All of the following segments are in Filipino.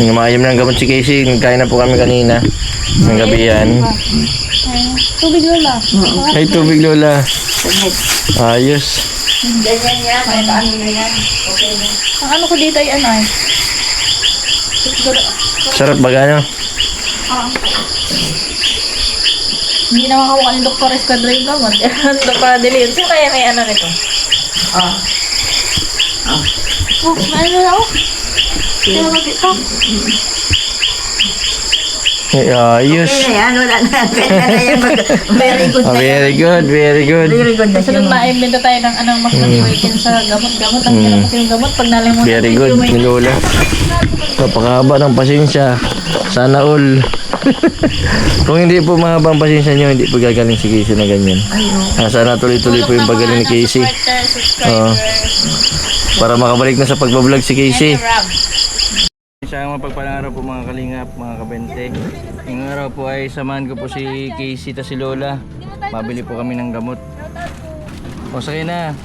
Umayom ng gamot si Casey. Nagkain na po kami kanina. Ng gabi yan. Tubig lola. Ay, tubig Lola. Ayos. Ganyan yan, may paano na yan. Okay na. Ang ano ko dito ay ano ay. Sarap ba gano? Hindi na makakuha ni Dr. Yung gamot. Dr. Adeline. Sino kaya may ano nito? Oh. Oh, may ano na ako. Dito? Ay, ayos. Okay na yan, wala na. Ganda na yan. Very good Ah, na yan. very good, very good. Very good na Sunod siya. maimbento tayo ng anong mas nag-weekend sa gamot-gamot. Ang hirap kasi yung gamot pag nalimutan. Hmm. Very good, ni Lola. Napakahaba ng pasensya. Sana all. Kung hindi po mahaba ang pasensya nyo, hindi po gagaling si Casey na ganyan. Ah, sana tuloy-tuloy po yung pagaling ni Casey. Oo. Para makabalik na sa pagbablog si Casey. Isang mapagpalang araw po mga kalingap, mga kabente. Ngayong araw po ay samahan ko po si Casey ta si Lola. Mabili po kami ng gamot. O sakay na.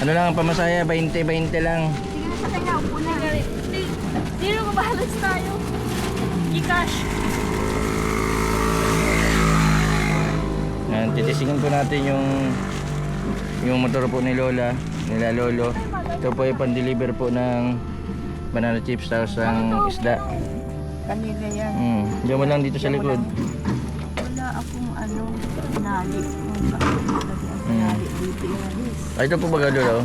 Ano lang ang pamasaya? 20-20 lang. Zero mabahalas tayo. Gcash. Yan, titisigin po natin yung yung motor po ni Lola, nila Lolo. Ito po ay pan-deliver po ng banana chips tapos ang isda. Kanila yan. Hmm, diyan mo lang dito sa likod. Wala akong ano, nali. Hmm. Ay, ito po ba Lola? oh?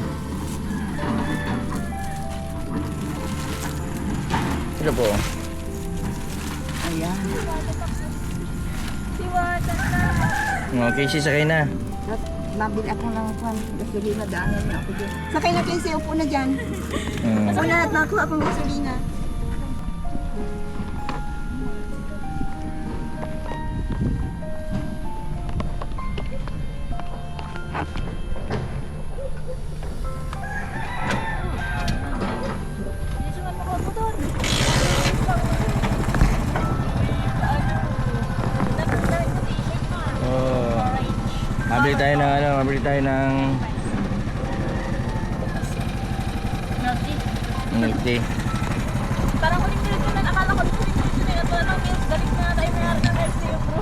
Ito po. Ayan. Okay, si sakay na. At Mabili ako ng kwan. Gasolina, daanan na ako dyan. Sakay na kayo upo na dyan. Hmm. Una nakuha akong gasolina. Mabili tayo ng tea. Parang uling nila ko na akala ko nila ko na ito ano, means galing na tayo mayroon ng LTO bro.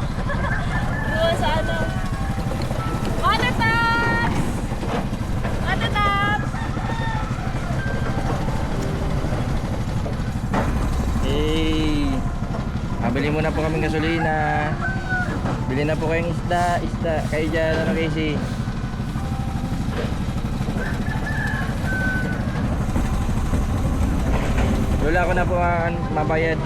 Bro, sa ano. Water taps! Water taps! Hey! Mabili muna po kami gasolina. Bili na po kayong isda, isda. Kayo dyan, ano Casey? Lola ako na po ang mabayad.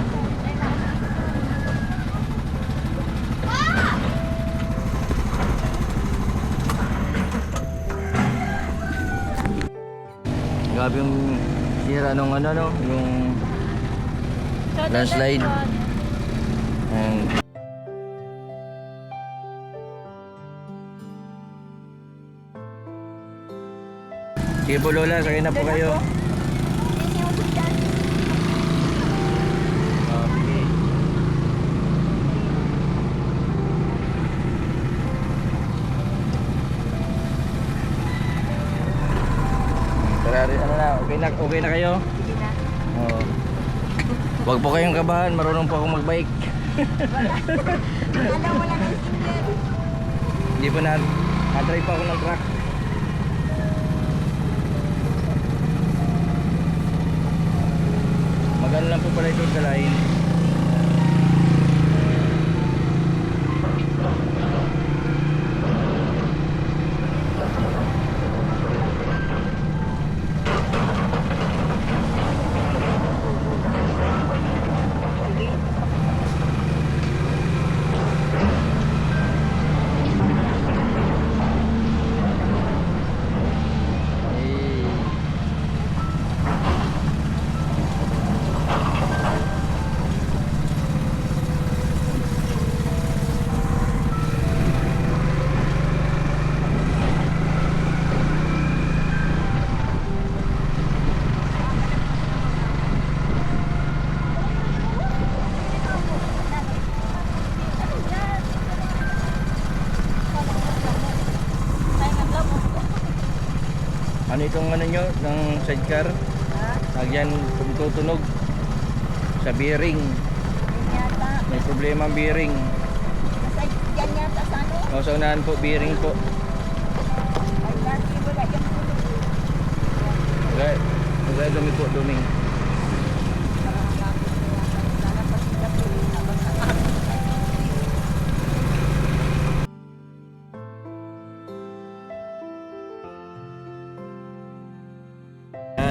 Grabe yung sira nung ano no, yung landslide. Sige po Lola, sakay na po kayo. Okay na, okay na kayo? Sige na. Oo. Huwag po kayong kabahan, marunong po akong magbike. Alam mo lang ang sticker. Hindi po na, na-drive pa ako ng truck. Magano lang po pala ito sa line. Itong ano nyo, ng sidecar? Lagyan, tumutunog. Sa bearing. Yan. May problema ang bearing. Nasa yan yata sa ano. O, sa unahan po, bearing po. Ay, dati wala yung tulog. Wala, wala dumi po, dumi.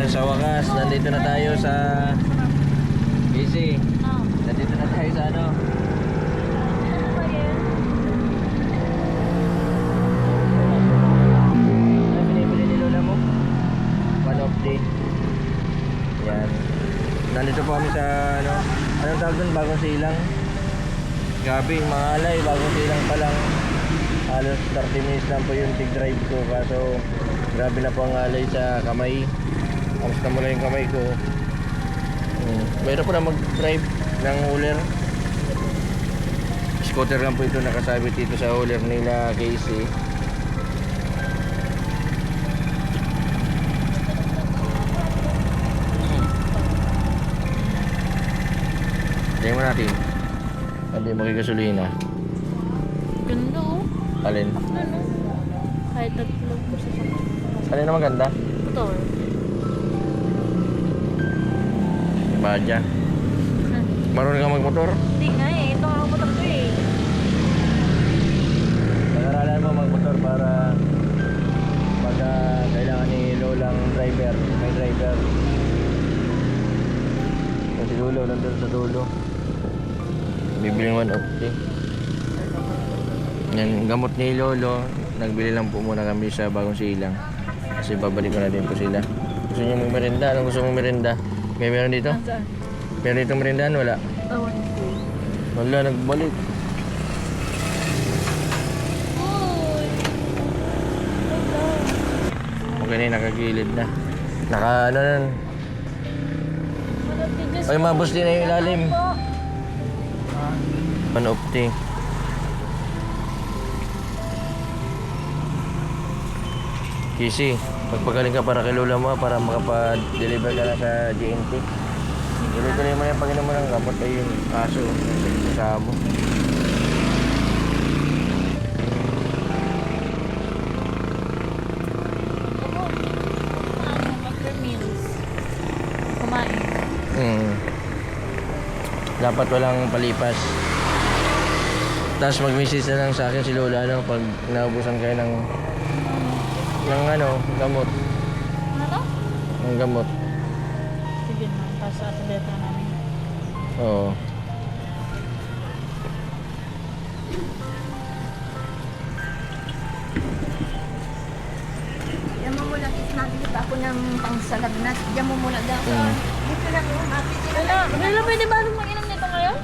Sa wakas, nandito na tayo sa Busy. Nandito na tayo sa ano? Ano binibili ni Lola mo? One of the Yan. Nandito po kami sa ano? Anong tawag doon? Bagong silang. Gabi, mga alay, bagong silang pa lang. Halos 30 minutes lang po yung tig drive ko. Kaso grabe na po ang alay sa kamay. Mo na yung kamay ko. Hmm. Mayroon po na mag-drive ng hauler. Scooter lang po ito nakasabit dito sa hauler nila Casey. Tingnan mo natin. Hindi magkikasulina. Ganda oh. Alin? Ano? Kahit nagtulog ko sa sakit. Alin na maganda? Motor. Badya. Marunong ka magmotor? Hindi nga eh. Ito ang motor ko eh. Pag-aralan mo magmotor para pagka kailangan ni Lolang driver, may driver. Yung si Lolo nandun sa dulo. Bibili ng 150. Yan, gamot ni Lolo, nagbili lang po muna kami sa bagong silang. Kasi babalik ko na din po sila. Gusto niyo mong merenda? Anong gusto mong merenda? May meron dito? Saan? Meron dito merindahan? Wala. Awan ko. Wala, nagbalik. Okay na yun, nakagilid na. Naka ano. Manatigas Ay, mabos din na yung ilalim. po. Panopti. Kisi, pagpagaling ka para kay Lola mo para makapa-deliver ka na sa GNT. Tuloy-tuloy mo na yung pag mo ng gamot ay yung aso sa mo. Kumain. Hmm. Dapat walang palipas. Tapos mag-message na lang sa akin si Lola ano, pag naubusan kayo ng ng ano, gamot. Ano to? Ng gamot. Sige na. Tapos sa tableta namin. Oo. Yan mo nabili pa ako ng pangsalag na. Diyan mo muna daw. Mm. Dito lang yung mati Wala, wala pwede ba mag-inom nito ngayon?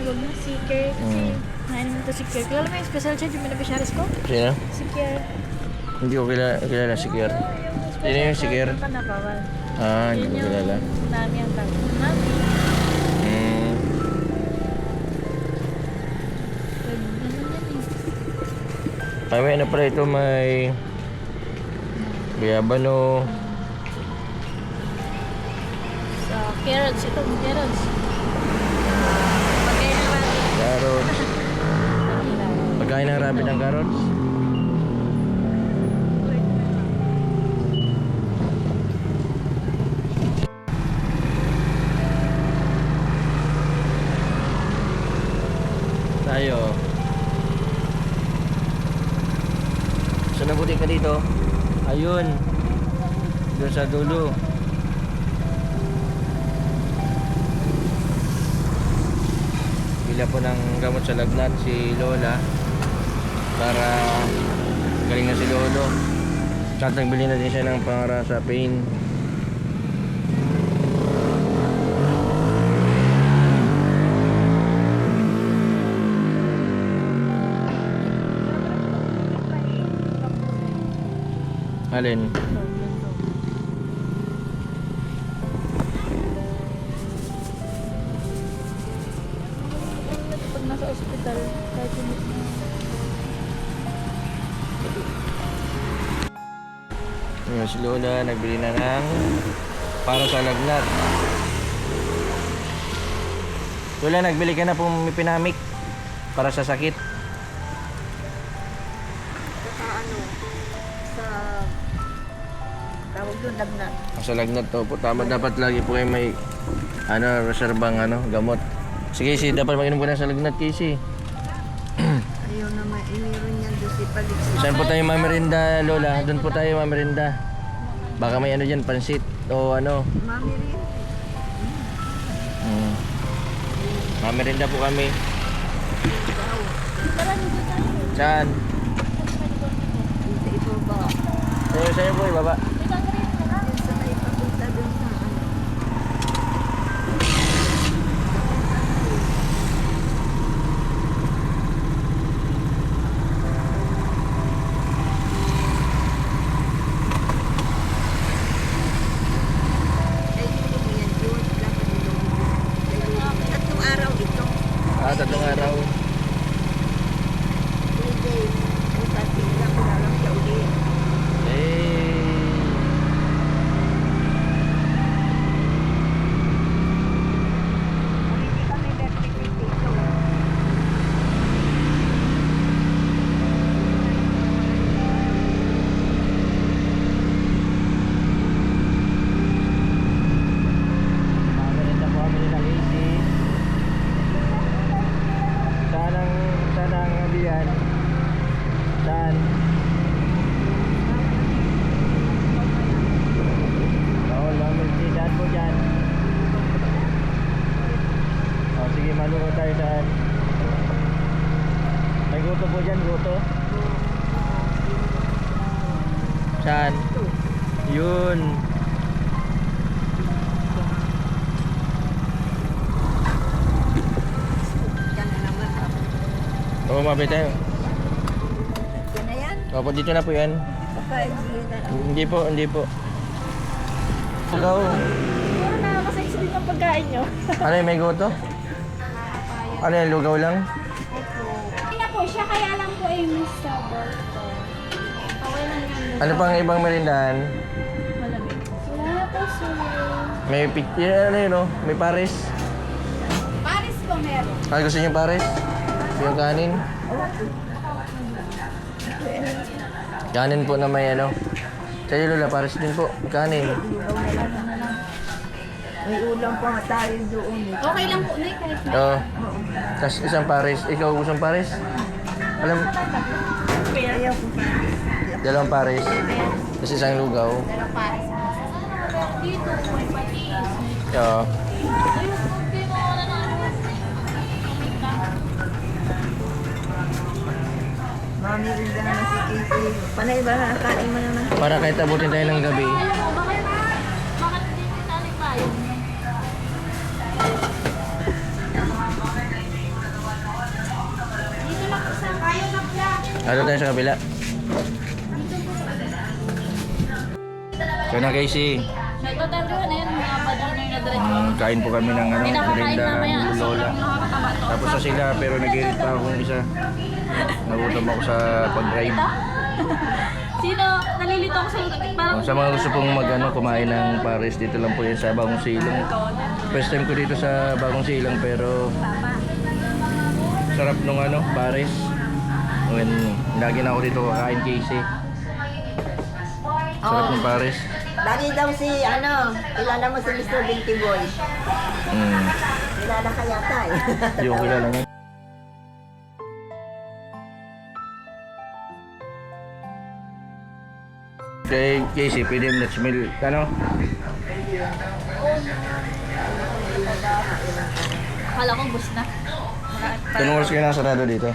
Huwag na, si. Kasi, Mm. nainom nito si Kier. Kilala mo yung special charge yung beneficiaries ko? Sino? Si Kier. Hindi ko kilala, kilala si Kier. Sino yung si Kier? Ah, hindi Yun ko kilala. nami ang. Nami. Hmm. Kami na pala ito may Guyabano. Sa carrots, ito, carrots. Pagkain ng rabbit. Carrots. Pagkain ng rabbit ng carrots. Ayun. Doon sa dulo. Bila po ng gamot sa lagnat si Lola para galing na si Lolo. At nagbili na din siya ng pangara sa pain. Alin? Pag nasa ospital, kahit hindi na. Ngayon si Lola nagbili na ng para sa lagnat. Lola, nagbili ka na pong pinamik para sa sakit. Tawag doon, lagnat. Sa lagnat to po, tama dapat lagi po kayo may ano, reserbang ano, gamot. Sige, si dapat mag-inom ka na sa lagnat, Casey. Ayun na may iniron yan doon si Paligsi. Saan po tayo mamerinda, Lola? Doon po tayo mamerinda. Baka may ano dyan, pansit o ano. Mami rin. Mm. Mamerinda po kami. Saan? Dito ito ba? Sa'yo, sa'yo po, ibaba. Dito ang rin. Dito sa may papunta doon sa ano. Ay, hindi mo yan yun. Dapat ito. Tatlong araw ito. Ah, tatlong araw. Three days. Kung sa sila ko na lang siya ulit. Eh. Hindi kami electric dito. Mamerinda po kami nila, Casey. Saan ang, saan ang abiyan? Saan? Bawal ba milky dyan po dyan? O sige, malunod tayo saan? May guto po dyan, guto? Saan? Yun. Yan na naman. Oo, mabay tayo. Yan na yan. Opo, dito na po yan. Years. Hindi po, hindi po. Ikaw, Puro nakakasayos din ang pagkain nyo. ano yung may goto? Ano yung lugaw lang? Hindi na po siya, kaya lang po ay miss sa Burton. Okay lang yan. Ano pang ibang merindahan? Malamig. Wala na po, sir. May picture, ano yun, no? May pares. Paris po meron. Ah, gusto niyo pares? Yung kanin? Kanin po na may ano. Sa'yo, Lola, pares din po. Kanin. May ulam pa nga tayo doon. eh. Okay lang po, Nay, kahit na. Oo. Tapos isang pares. Ikaw gusto ng pares? Alam, Ayaw ko pa. dalawang pares. Tapos isang lugaw. Pero Paris po. Dito po, pati. Oo. Ayun, hindi mo wala na ano. Mami rin ka naman si. Panay ba na kain mo naman? Para kahit abutin tayo ng gabi. Na. Ano tayo sa kabila? So na Casey, na diretso. mm, kain po kami ng ano, na mamaya. ng Lola. Tapos na sila pero nag-irit pa akong isa. Nagutom ako sa pag-drive. Sino? Nalilito ako sa parang Oh, sa mga gusto pong mag ano, kumain ng Paris, dito lang po yan sa Bagong Silong. First time ko dito sa Bagong Silong pero sarap nung ano, Paris. When, lagi na ako dito kakain Casey. Sarap ng Paris. Lagi daw si, ano, kilala mo si Mr. Binti Boy. Mm. Kilala ka yata eh. Yung kilala niya. Kay Casey, pwede mo let's meal. Ano? Akala ko bus na. Tanong oras kayo nakasarado dito?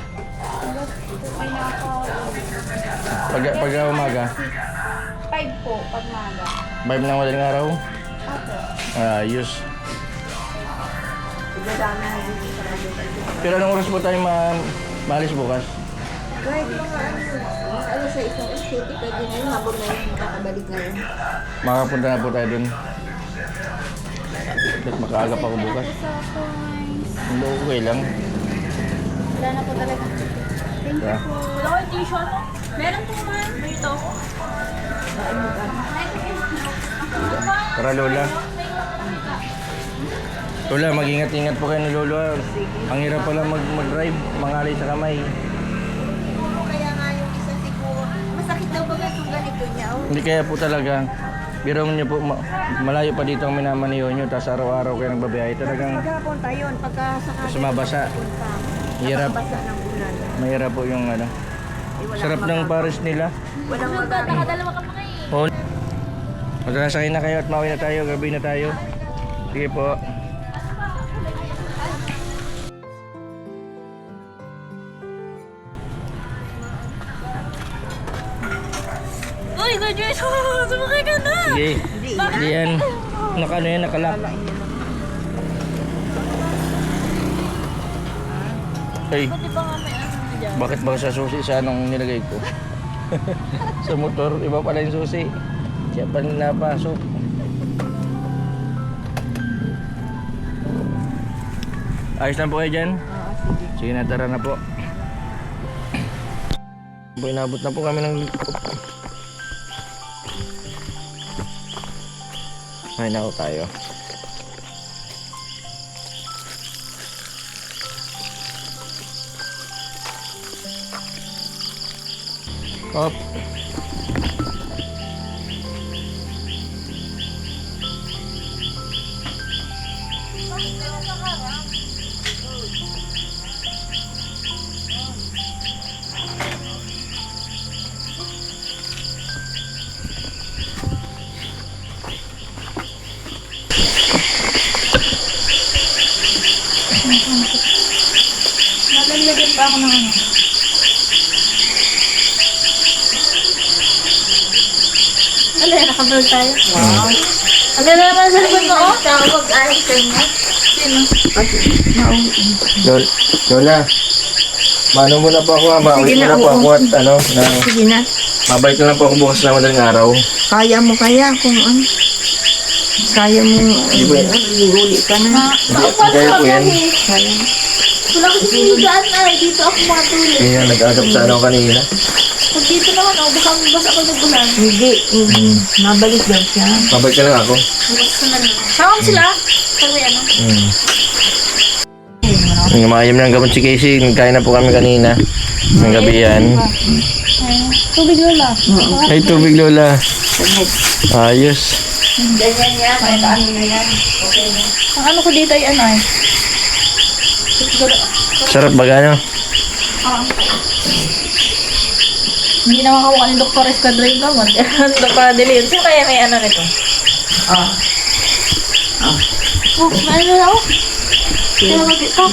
Pag, pag umaga, Five po, pag maga. 5 ng madaling araw? Opo. Ah, Ayos. Pero anong oras po tayo ma maalis bukas? Kahit mga ano, ano sa isang city, pwede na yun, habang na yun, makakabalik na yun. Makapunta na po tayo dun. Ba't makaaga pa ako bukas? Hindi, okay lang. Wala na po talaga. Thank you po. Wala ko yung t-shirt. Meron po man. Dito. Tara Lola. Lola, mag-ingat-ingat po kayo ni Lolo. ah. Ang hirap pala mag mag-drive, mangalay sa kamay. Hindi kaya po talaga. Biro niyo po, ma- malayo pa dito ang minamaniho nyo, tapos araw-araw kayo nagbabiyahe. Talagang Pagkapunta yun, pagka sakali. Mas mabasa. Hirap. Basa ng ulan. mahirap po yung ano. Eh, wala Sarap ng pares nila. Walang magagawa. nakadalawa ka pa ngayon. Oh. Magsasakay na kayo at mauwi na tayo, gabi na tayo. Sige po. Uy, graduate! Sumakay ka na! Sige. Hindi yan. Naka ano yan, nakalak. Ay, Di ba nga may ano dyan? bakit ba sa susi sa anong nilagay ko? sa motor, iba pala yung susi. Kaya pa napasok. Ayos lang po kayo dyan? Oo, sige. Sige na, tara na po. Po, inabot na po kami ng... Ay, nako tayo. Op. Nakablog tayo. Wow. Ano na naman sa likod mo, oh? Tawag ay kanya. Sino? Lol, Lola. Mano muna po ako ha. Sige mo na, na po oo. ako at ano. Na, Sige na. mabait na lang po ako bukas na madaling araw. Kaya mo kaya kung ano. Kaya mo, Di ba? huli ka na. Hindi kaya po yan. Kaya. Wala ko sinigaan na. Dito ako matulog. Kaya nag-agap sa ano kanina. Pag dito naman, oh, baka mabasa ako ng ulan. Hindi, hindi. Mabalik daw siya. Mabait ka lang ako. Basta na lang. Sama mo sila. Sabi ano? Mm. Yung Umayam ng gamot si Casey. Nagkain na po kami kanina. Ng gabi yan. Tubig lola. Ay, tubig Lola. Ayos. Ganyan yan. May ano na yan. Okay na. Ang ano ko dito ay ano eh. Sarap ba gano? Hindi na makakuha ni Dr. Escadrille naman. Dr. Adeline. Sino kaya may ano nito? Ah. Oh, may ano na ako? Sino ba dito?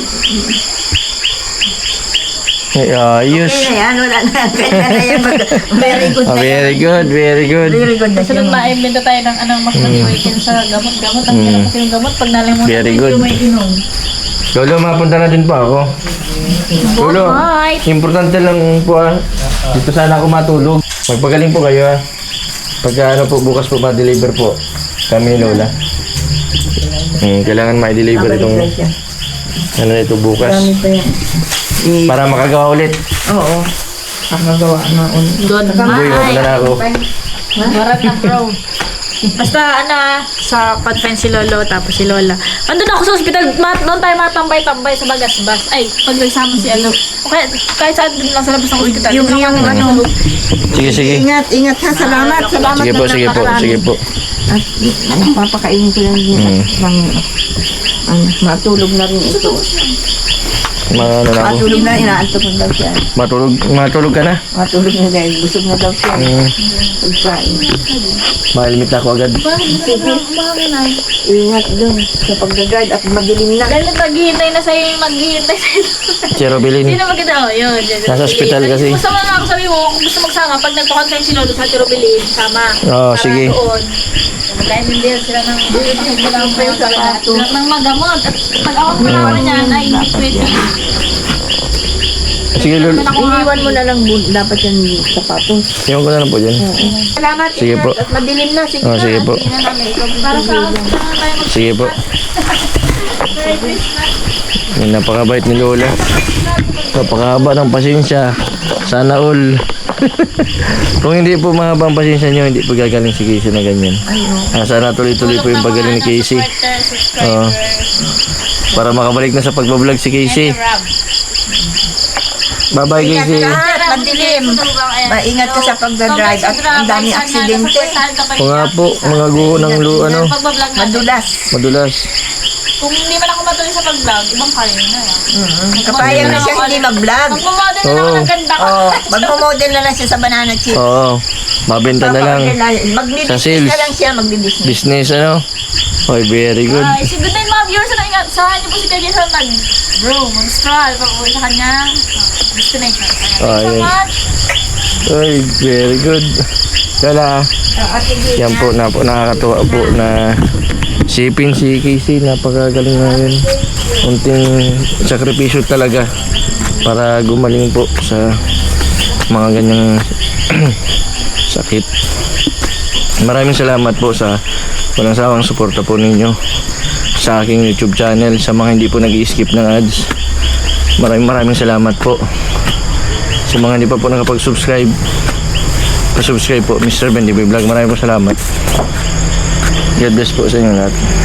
Ay, ayos. Okay na yan. Wala na. Ganyan na yan. Mag- Very good Ah, na yan. very good, very good. Very good na Sunod siya. ma-invento tayo ng anong mas mag-weekend sa gamot-gamot. Ang hirap kasi yung gamot pag nalimutan. Hmm. Very good. May inom. Lolo, mapunta na din po ako. Lolo, importante lang po ah. Dito sana ako matulog. Magpagaling po kayo ah. Pagka ano po, bukas po ma-deliver po. Kami ni Lola. Hmm, kailangan ma-deliver itong ano ito bukas. Pa yan. Eh, Para makagawa ulit. Oo. Nakagawa na ulit. Good Uy, wala na ako. Barat na bro. Basta ano sa padpen si Lolo tapos si Lola. Andun ako sa ospital, mat doon tayo matambay-tambay sa bagas-bas. Ay, pag nagsama si ano. Okay, kahit saan dun lang sa labas ng ospital. Yung- yung ano. Sige, sige. Ingat, ingat ha. Salamat. Salamat Sige po, sige po, sige po. At ano, papakainin ko lang din Mm. ng, ano, matulog na rin ito. Mga ano na ako. Matulog na, inaantok na daw siya. Matulog, matulog ka na. Matulog na dahil busog na daw siya. Hmm, Pagkain. malimit na ako agad. Ingat dun sa pag-guard at madilim na. Dahil naghihintay na sa'yo yung maghihintay sa'yo. Si Robilin. Sino ba kita? Oh, yun. yun. Nasa ospital kasi. Gusto mo na ako sabi mo, kung gusto magsama, pag nagpa-conference si Lolo sa Tirobilin, sama. Oo, Para sige. doon. Dahil hindi sila ng sila ng sapato. sila ng magamot. At pag ako naman niya, ay hindi pwede. Sige, Lolo. Iniwan mo na lang bu- dapat yan yung sapatos. Iwan ko na lang po dyan. Salamat, Sige ingat. po. At madilim na. Sige Oh, na. sige po. Tingnan namin. Ikaw Para sa Sige po. Ay, napakabait ni Lola. Napakahaba ng pasensya. Sana all. Kung hindi po mahaba ang pasensya nyo, hindi po gagaling si Casey na ganyan. Ah, sana tuloy-tuloy po yung pagaling ni Casey. Subscribers. Para makabalik na sa pagbablog si Casey. Bye-bye, Casey. At madilim. Maingat ka sa pagdadrive at ang daming aksidente. O nga po, mga guho ng lu, ano. Madulas. madulas. Kung hindi man ako matuloy sa pag-vlog, ibang kayo na yan. Mm-hmm. Kapayang na siya hindi mag-vlog. Magmamodel na ako Oo. ng ganda ko. Oh, magmo-model na lang siya sa banana chip. Oo, mabenta na lang. Sa sales. na lang siya, magbibisnes. Business, ano? Oy, very good. Ay, si good night mga viewers na ingat. Saan niyo po si Kuya Jason mag room, mag-stroll, pag-uwi sa kanyang uh, destination. Thank you so much. Oy, very good. Kala, yan po, na, po nakakatuwa po na sipin si Casey. Napakagaling na yun. Unting sakripisyo talaga para gumaling po sa mga ganyang sakit. Maraming salamat po sa walang sawang suporta po ninyo sa aking YouTube channel sa mga hindi po nag-skip ng ads. Maraming maraming salamat po. Sa mga hindi pa po nakapag-subscribe, pa-subscribe po Mr. Bendy Vlog. Maraming po salamat. God bless po sa inyo lahat.